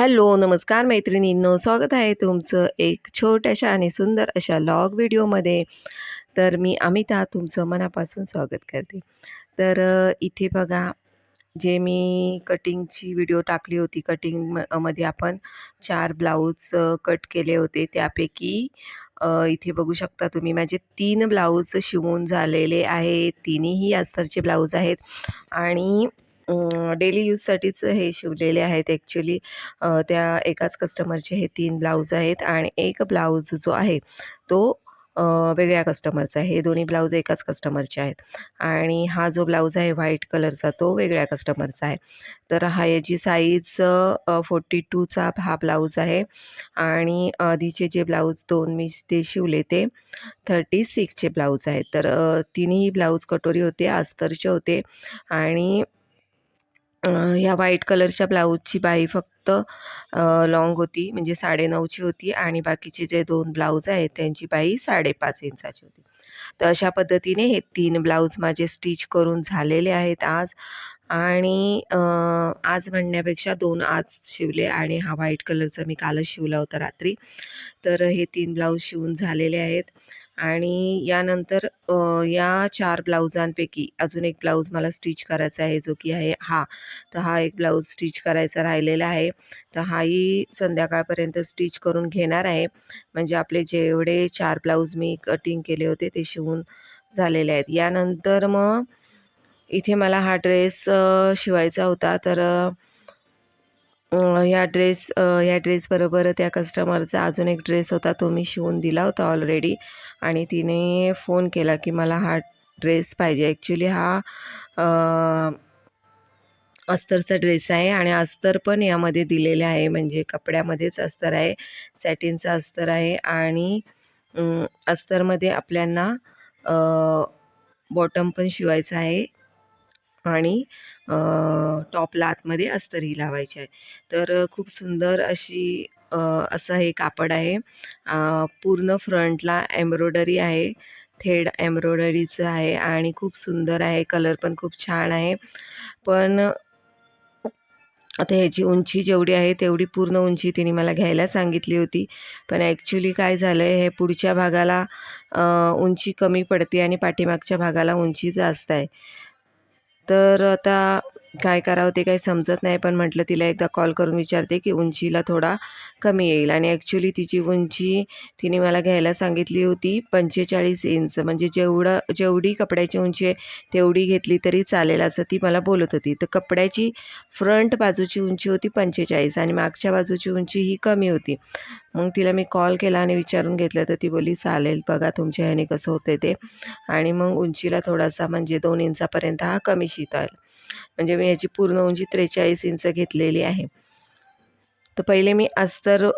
Hello नमस्कार मैत्रिणींनो. स्वागत आहे तुमचं एक छोट्याशा आणि सुंदर अशा लॉग व्हिडिओमध्ये. तर मी अमिता तुमचं मनापासून स्वागत करते. तर इथे बघा जे मी कटिंगची व्हिडिओ टाकली होती कटिंग म मध्ये आपण चार ब्लाऊज कट केले होते. त्यापैकी इथे बघू शकता तुम्ही माझे तीन ब्लाऊज शिवून झालेले आहेत. तिन्हीही अस्तरचे ब्लाऊज आहेत. आणि डेली यूजसाठीच हे शिवलेले आहेत ॲक्च्युली त्या एकाच कस्टमरचे हे तीन ब्लाऊज आहेत आणि एक ब्लाऊज जो आहे तो वेगळ्या कस्टमरचा आहे. हे दोन्ही ब्लाऊज एकाच कस्टमरचे आहेत. आणि हा जो ब्लाऊज आहे व्हाईट कलरचा तो वेगळ्या कस्टमरचा आहे. तर हा याची साईज फोर्टी टूचा हा ब्लाऊज आहे. आणि आधीचे जे ब्लाऊज दोन मी ते शिवले ते थर्टी सिक्सचे ब्लाऊज आहेत. तर तिन्ही ब्लाऊज कटोरी होते अस्तरचे होते. आणि ह्या व्हाईट कलरच्या ब्लाऊजची बाई फक्त लाँग होती म्हणजे साडेनऊची होती आणि बाकीचे जे दोन ब्लाऊज आहेत त्यांची बाई साडेपाच इंचाची होती. तर अशा पद्धतीने हे तीन ब्लाऊज माझे स्टिच करून झालेले आहेत आज आणि आज म्हणण्यापेक्षा दोन आज शिवले आणि हा व्हाईट कलरचा मी कालच शिवला होता रात्री. तर हे तीन ब्लाऊज शिवून झालेले आहेत. आणि यानंतर या चार ब्लाऊजांपैकी अजून एक ब्लाऊज मला स्टिच करायचा आहे जो की आहे हा. तर हा एक ब्लाऊज स्टिच करायचा राहिलेला आहे. तर हाही संध्याकाळपर्यंत स्टिच करून घेणार आहे. म्हणजे आपले जेवढे चार ब्लाऊज मी कटिंग केले होते ते शिवून झालेले आहेत. यानंतर मग इथे मला हा ड्रेस शिवायचा होता. तर ह्या ड्रेस ह्या ड्रेसबरोबर त्या कस्टमरचा अजून एक ड्रेस होता तो मी शिवून दिला होता ऑलरेडी आणि तिने फोन केला की मला हा ड्रेस पाहिजे. ॲक्च्युली हा अस्तरचा ड्रेस आहे आणि अस्तर पण यामध्ये दिलेले आहे. म्हणजे कपड्यामध्येच अस्तर आहे सॅटिनचा अस्तर आहे आणि अस्तरमध्ये आपल्यांना बॉटम पण शिवायचं आहे. आणि टॉपला आतमध्ये अस्तरी लावायची आहे. तर खूप सुंदर अशी असं हे कापड आहे. पूर्ण फ्रंटला एम्ब्रॉयडरी आहे. थेड एम्ब्रॉयडरीचं आहे आणि खूप सुंदर आहे. कलर पण खूप छान आहे. पण आता ह्याची उंची जेवढी आहे तेवढी पूर्ण उंची तिने मला घ्यायला सांगितली होती. पण ॲक्च्युली काय झालं आहे हे पुढच्या भागाला उंची कमी पडते आणि पाठीमागच्या भागाला उंची जास्त आहे. तर आता काय करावं ते काही समजत नाही पण म्हटलं तिला एकदा कॉल करून विचारते की उंचीला थोडा कमी येईल. आणि ॲक्च्युली तिची उंची तिने मला घ्यायला सांगितली होती पंचेचाळीस इंच म्हणजे जेवढं जेवढी कपड्याची उंची आहे तेवढी घेतली तरी चालेल असं ती मला बोलत होती. तर कपड्याची फ्रंट बाजूची उंची होती पंचेचाळीस आणि मागच्या बाजूची उंची ही कमी होती. मग तिला मी कॉल केला आणि विचारून घेतलं तर ती बोली चालेल बघा तुमच्या ह्याने कसं होतं ते. आणि मग उंचीला थोडासा म्हणजे दोन इंचापर्यंत हा कमी शिताल. म्हणजे मी याची पूर्ण उंची त्रेचाळीस इंच घेतलेली आहे. तर पहिले मी अस्तर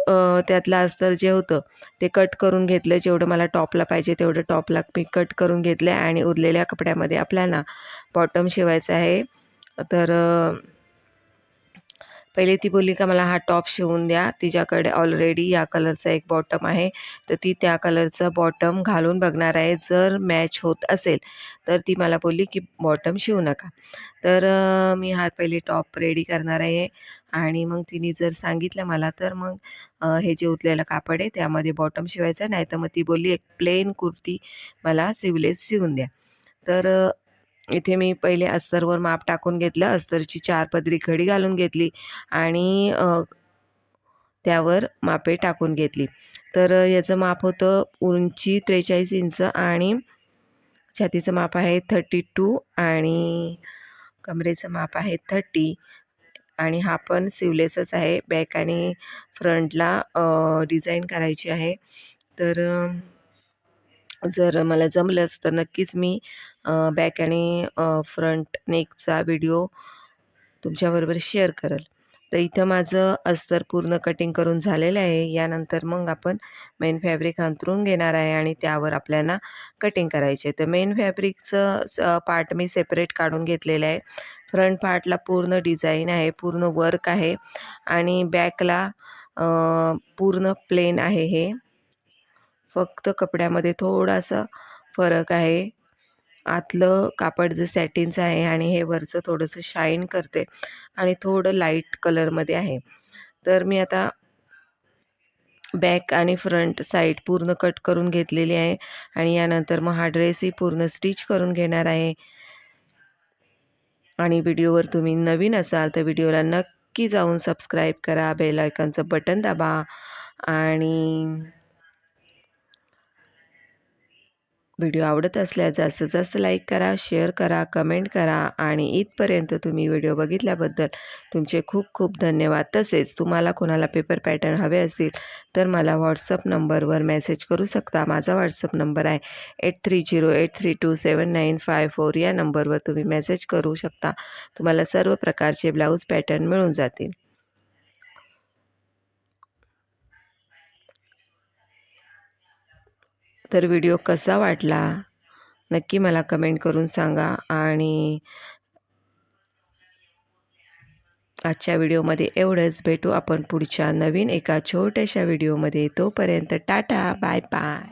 त्यातलं अस्तर जे होतं ते कट करून घेतलं जेवढं मला टॉपला पाहिजे तेवढं टॉपला मी कट करून घेतलं आणि उरलेल्या कपड्यामध्ये आपल्याला बॉटम शिवायचं आहे. तर पहिले ती बोलली का मला हा टॉप शिवून द्या तिच्याकडे ऑलरेडी या कलरचा एक बॉटम आहे. तर ती त्या कलरचं बॉटम घालून बघणार आहे जर मॅच होत असेल तर ती मला बोलली की बॉटम शिवू नका. तर मी हा पहिले टॉप रेडी करणार आहे. आणि मग तिने जर सांगितलं मला तर मग हे जे उरलेलं कापड आहे त्यामध्ये बॉटम शिवायचं नाही तर मग ती बोलली एक प्लेन कुर्ती मला सिवलेस शिवून द्या. तर इथे मी पहिले अस्तरवर माप टाकून घेतलं अस्तरची चार पदरी घडी घालून घेतली आणि त्यावर मापे टाकून घेतली. तर याचं माप होतं उंची त्रेचाळीस इंच आणि छातीचं माप आहे थर्टी टू आणि कमरेचं माप आहे थर्टी आणि हा पण सिवलेसच आहे. बॅक आणि फ्रंटला डिझाईन करायची आहे. तर जर मला जमलंच तर नक्कीच मी बॅक आणि फ्रंट नेकचा व्हिडिओ तुमच्याबरोबर शेअर करेल. तर इथं माझं अस्तर पूर्ण कटिंग करून झालेलं आहे. यानंतर मग आपण मेन फॅब्रिक अंतरून घेणार आहे आणि त्यावर आपल्याला कटिंग करायचे तर मेन फॅब्रिकचं पार्ट मी सेपरेट काढून घेतलेलं आहे. फ्रंट पार्टला पूर्ण डिझाईन आहे पूर्ण वर्क आहे आणि बॅकला पूर्ण प्लेन आहे हे. फक्त कपड्यामध्ये थोडासा फरक आहे. आतलं कापड जे सॅटिनचं आहे आणि हे वरचं थोडंसं शाईन करते आणि थोडं लाइट कलरमध्ये आहे. तर मी आता बॅक आणि फ्रंट साईड पूर्ण कट करून घेतलेली आहे आणि यानंतर मग हा ड्रेसही पूर्ण स्टिच करून घेणार आहे. आणि व्हिडिओवर तुम्ही नवीन असाल तर व्हिडिओला नक्की जाऊन सबस्क्राईब करा बेल आयकॉनचं बटन दाबा आणि व्हिडिओ आवडत असल्यास जास्तीत जास्त लाईक करा शेअर करा कमेंट करा आणि इथपर्यंत तुम्ही व्हिडिओ बघितल्याबद्दल तुमचे खूप खूप धन्यवाद. तसेच तुम्हाला कोणाला पेपर पॅटर्न हवे असतील तर मला व्हॉट्सअप नंबरवर मेसेज करू शकता. माझा व्हॉट्सअप नंबर आहे eight three zero eight three two seven nine five four या नंबरवर तुम्ही मेसेज करू शकता. तुम्हाला सर्व प्रकारचे ब्लाऊज पॅटर्न मिळून जातील. तर व्हिडिओ कसा वाटला? नक्की मला कमेंट करून सांगा आणि आजच्या व्हिडिओमध्ये एवढंच. भेटू आपण पुढच्या नवीन एका छोट्याशा व्हिडिओमध्ये. तोपर्यंत टाटा बाय बाय